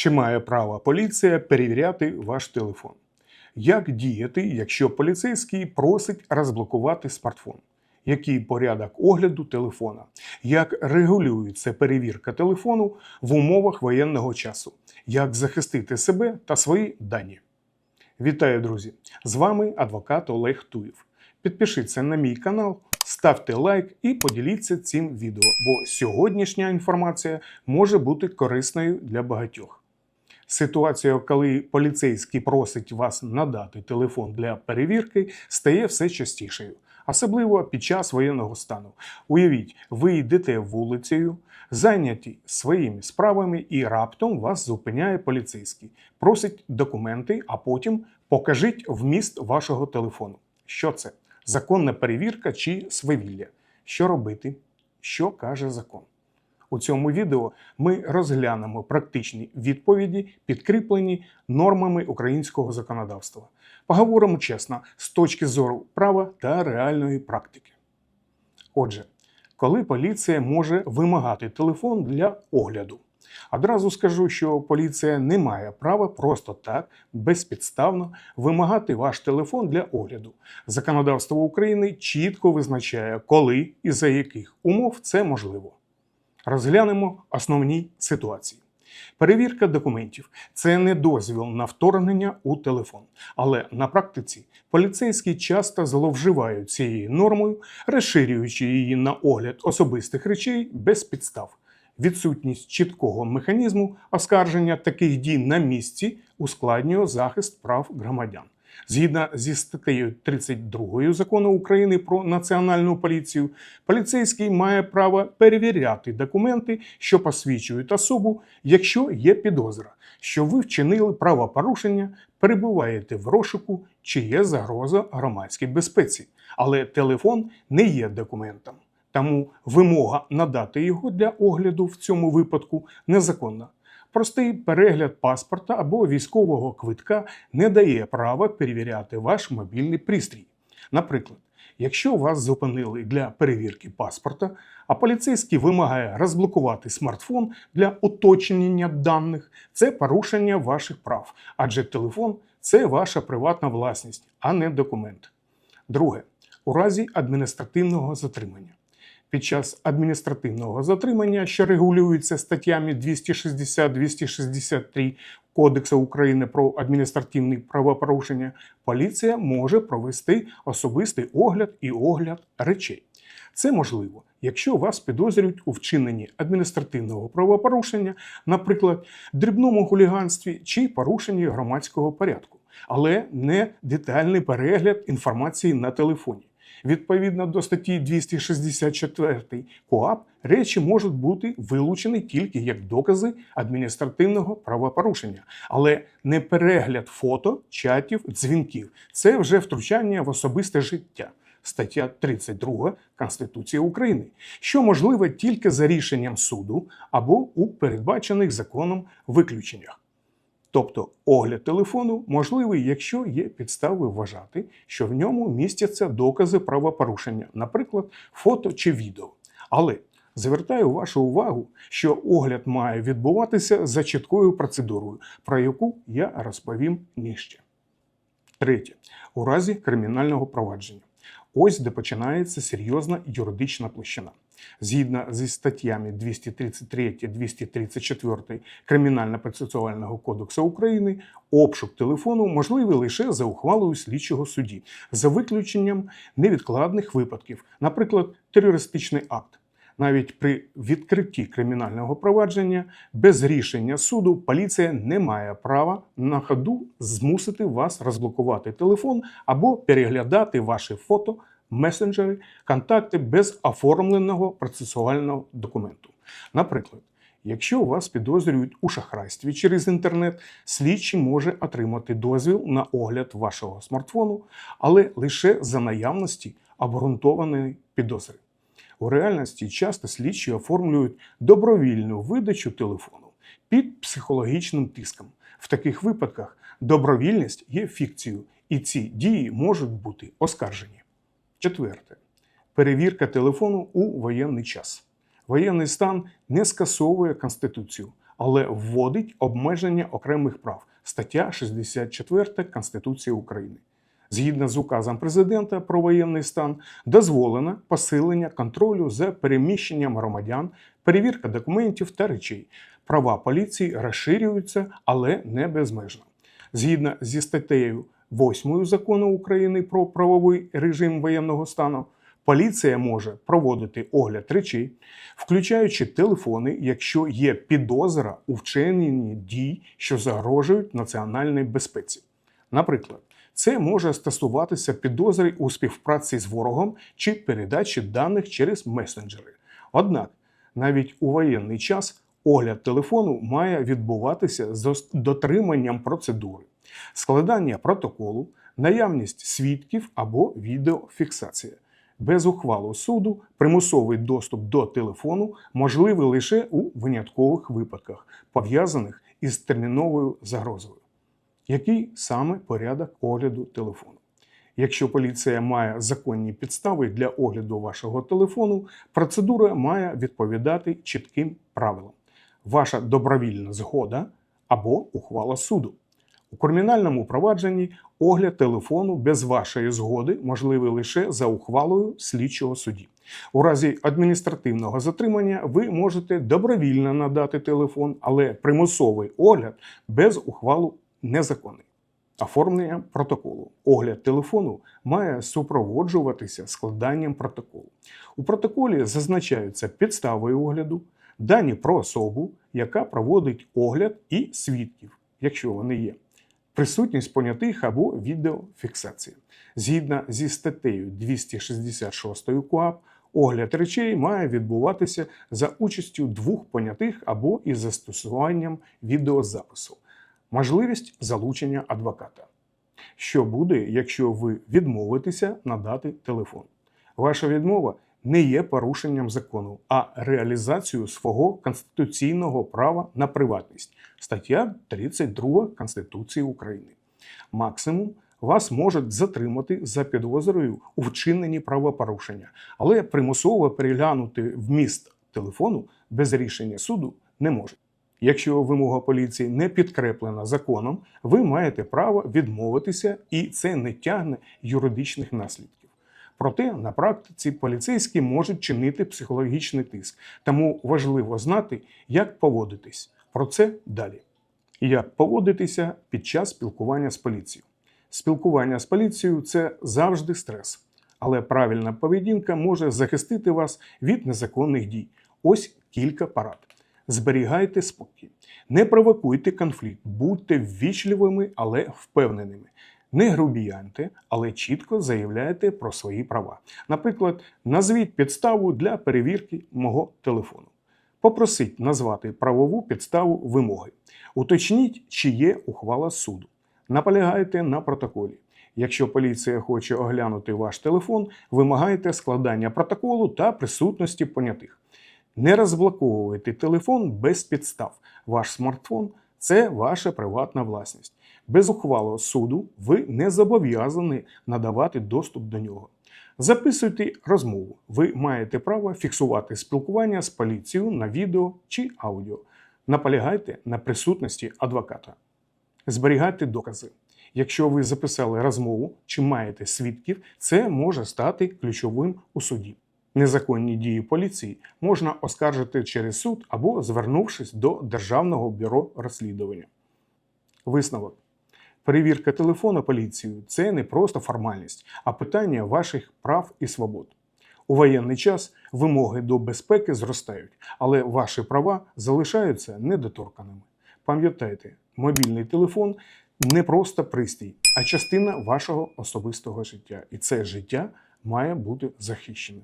Чи має право поліція перевіряти ваш телефон? Як діяти, якщо поліцейський просить розблокувати смартфон? Який порядок огляду телефона? Як регулюється перевірка телефону в умовах воєнного часу? Як захистити себе та свої дані? Вітаю, друзі! З вами адвокат Олег Туєв. Підпишіться на мій канал, ставте лайк і поділіться цим відео, бо сьогоднішня інформація може бути корисною для багатьох. Ситуація, коли поліцейський просить вас надати телефон для перевірки, стає все частішою, особливо під час воєнного стану. Уявіть, ви йдете вулицею, зайняті своїми справами, і раптом вас зупиняє поліцейський, просить документи, а потім покажіть вміст вашого телефону. Що це? Законна перевірка чи свавілля? Що робити? Що каже закон? У цьому відео ми розглянемо практичні відповіді, підкріплені нормами українського законодавства. Поговоримо чесно з точки зору права та реальної практики. Отже, коли поліція може вимагати телефон для огляду? Одразу скажу, що поліція не має права просто так безпідставно вимагати ваш телефон для огляду. Законодавство України чітко визначає, коли і за яких умов це можливо. Розглянемо основні ситуації. Перевірка документів це не дозвіл на вторгнення у телефон, але на практиці поліцейські часто зловживають цією нормою, розширюючи її на огляд особистих речей без підстав. Відсутність чіткого механізму оскарження таких дій на місці ускладнює захист прав громадян. Згідно зі статтею 32 закону України про національну поліцію, поліцейський має право перевіряти документи, що посвідчують особу, якщо є підозра, що ви вчинили правопорушення, перебуваєте в розшуку чи є загроза громадській безпеці. Але телефон не є документом. Тому вимога надати його для огляду в цьому випадку незаконна. Простий перегляд паспорта або військового квитка не дає права перевіряти ваш мобільний пристрій. Наприклад, якщо вас зупинили для перевірки паспорта, а поліцейський вимагає розблокувати смартфон для уточнення даних, це порушення ваших прав, адже телефон це ваша приватна власність, а не документ. Друге, у разі адміністративного затримання. Під час адміністративного затримання, що регулюється статтями 260-263 Кодексу України про адміністративні правопорушення, поліція може провести особистий огляд і огляд речей. Це можливо, якщо вас підозрюють у вчиненні адміністративного правопорушення, наприклад, дрібному хуліганстві чи порушенні громадського порядку, але не детальний перегляд інформації на телефоні. Відповідно до статті 264 КОАП, речі можуть бути вилучені тільки як докази адміністративного правопорушення, але не перегляд фото, чатів, дзвінків. Це вже втручання в особисте життя. Стаття 32 Конституції України, що можливе тільки за рішенням суду або у передбачених законом виключеннях. Тобто огляд телефону можливий, якщо є підстави вважати, що в ньому містяться докази правопорушення, наприклад, фото чи відео. Але звертаю вашу увагу, що огляд має відбуватися за чіткою процедурою, про яку я розповім нижче. Третє. У разі кримінального провадження. Ось де починається серйозна юридична площина. Згідно зі статтями 233-234 Кримінально-процесуального кодексу України, обшук телефону можливий лише за ухвалою слідчого судді, за виключенням невідкладних випадків, наприклад, терористичний акт. Навіть при відкритті кримінального провадження без рішення суду поліція не має права на ходу змусити вас розблокувати телефон або переглядати ваші фото, месенджери, контакти без оформленого процесуального документу. Наприклад, якщо вас підозрюють у шахрайстві через інтернет, слідчий може отримати дозвіл на огляд вашого смартфону, але лише за наявності обґрунтованої підозри. У реальності часто слідчі оформлюють добровільну видачу телефону під психологічним тиском. В таких випадках добровільність є фікцією, і ці дії можуть бути оскаржені. Четверте. Перевірка телефону у воєнний час. Воєнний стан не скасовує Конституцію, але вводить обмеження окремих прав стаття 64 Конституції України. Згідно з указом президента про воєнний стан, дозволено посилення контролю за переміщенням громадян, перевірка документів та речей. Права поліції розширюються, але не безмежно. Згідно зі статтею 8 закону України про правовий режим воєнного стану, поліція може проводити огляд речей, включаючи телефони, якщо є підозра у вчиненні дій, що загрожують національній безпеці. Наприклад, це може стосуватися підозри у співпраці з ворогом чи передачі даних через месенджери. Однак, навіть у воєнний час огляд телефону має відбуватися з дотриманням процедури, складання протоколу, наявність свідків або відеофіксація. Без ухвалу суду примусовий доступ до телефону можливий лише у виняткових випадках, пов'язаних із терміновою загрозою. Який саме порядок огляду телефону? Якщо поліція має законні підстави для огляду вашого телефону, процедура має відповідати чітким правилам: ваша добровільна згода або ухвала суду. У кримінальному провадженні огляд телефону без вашої згоди можливий лише за ухвалою слідчого судді. У разі адміністративного затримання ви можете добровільно надати телефон, але примусовий огляд без ухвалу незаконний. Оформлення протоколу. Огляд телефону має супроводжуватися складанням протоколу. У протоколі зазначаються підстави огляду, дані про особу, яка проводить огляд, і свідків, якщо вони є, присутність понятих або відеофіксація. Згідно зі статтею 266 КУАП, огляд речей має відбуватися за участю двох понятих або із застосуванням відеозапису можливість залучення адвоката. Що буде, якщо ви відмовитеся надати телефон? Ваша відмова не є порушенням закону, а реалізацією свого конституційного права на приватність. Стаття 32 Конституції України. Максимум вас можуть затримати за підозрою у вчиненні правопорушення, але примусово переглянути вміст телефону без рішення суду не можуть. Якщо вимога поліції не підкреплена законом, ви маєте право відмовитися, і це не тягне юридичних наслідків. Проте на практиці поліцейські можуть чинити психологічний тиск, тому важливо знати, як поводитись. Про це далі. Як поводитися під час спілкування з поліцією? Спілкування з поліцією це завжди стрес, але правильна поведінка може захистити вас від незаконних дій. Ось кілька порад. Зберігайте спокій, не провокуйте конфлікт, будьте ввічливими, але впевненими. Не грубіяньте, але чітко заявляйте про свої права. Наприклад, назвіть підставу для перевірки мого телефону. Попросіть назвати правову підставу вимоги. Уточніть, чи є ухвала суду. Наполягайте на протоколі. Якщо поліція хоче оглянути ваш телефон, вимагайте складання протоколу та присутності понятих. Не розблоковуйте телефон без підстав. Ваш смартфон це ваша приватна власність. Без ухвалу суду ви не зобов'язані надавати доступ до нього. Записуйте розмову. Ви маєте право фіксувати спілкування з поліцією на відео чи аудіо. Наполягайте на присутності адвоката. Зберігайте докази. Якщо ви записали розмову чи маєте свідків, це може стати ключовим у суді. Незаконні дії поліції можна оскаржити через суд або звернувшись до Державного бюро розслідування. Висновок. Перевірка телефону поліцією це не просто формальність, а питання ваших прав і свобод. У воєнний час вимоги до безпеки зростають, але ваші права залишаються недоторканими. Пам'ятайте, мобільний телефон не просто пристрій, а частина вашого особистого життя. І це життя має бути захищеним.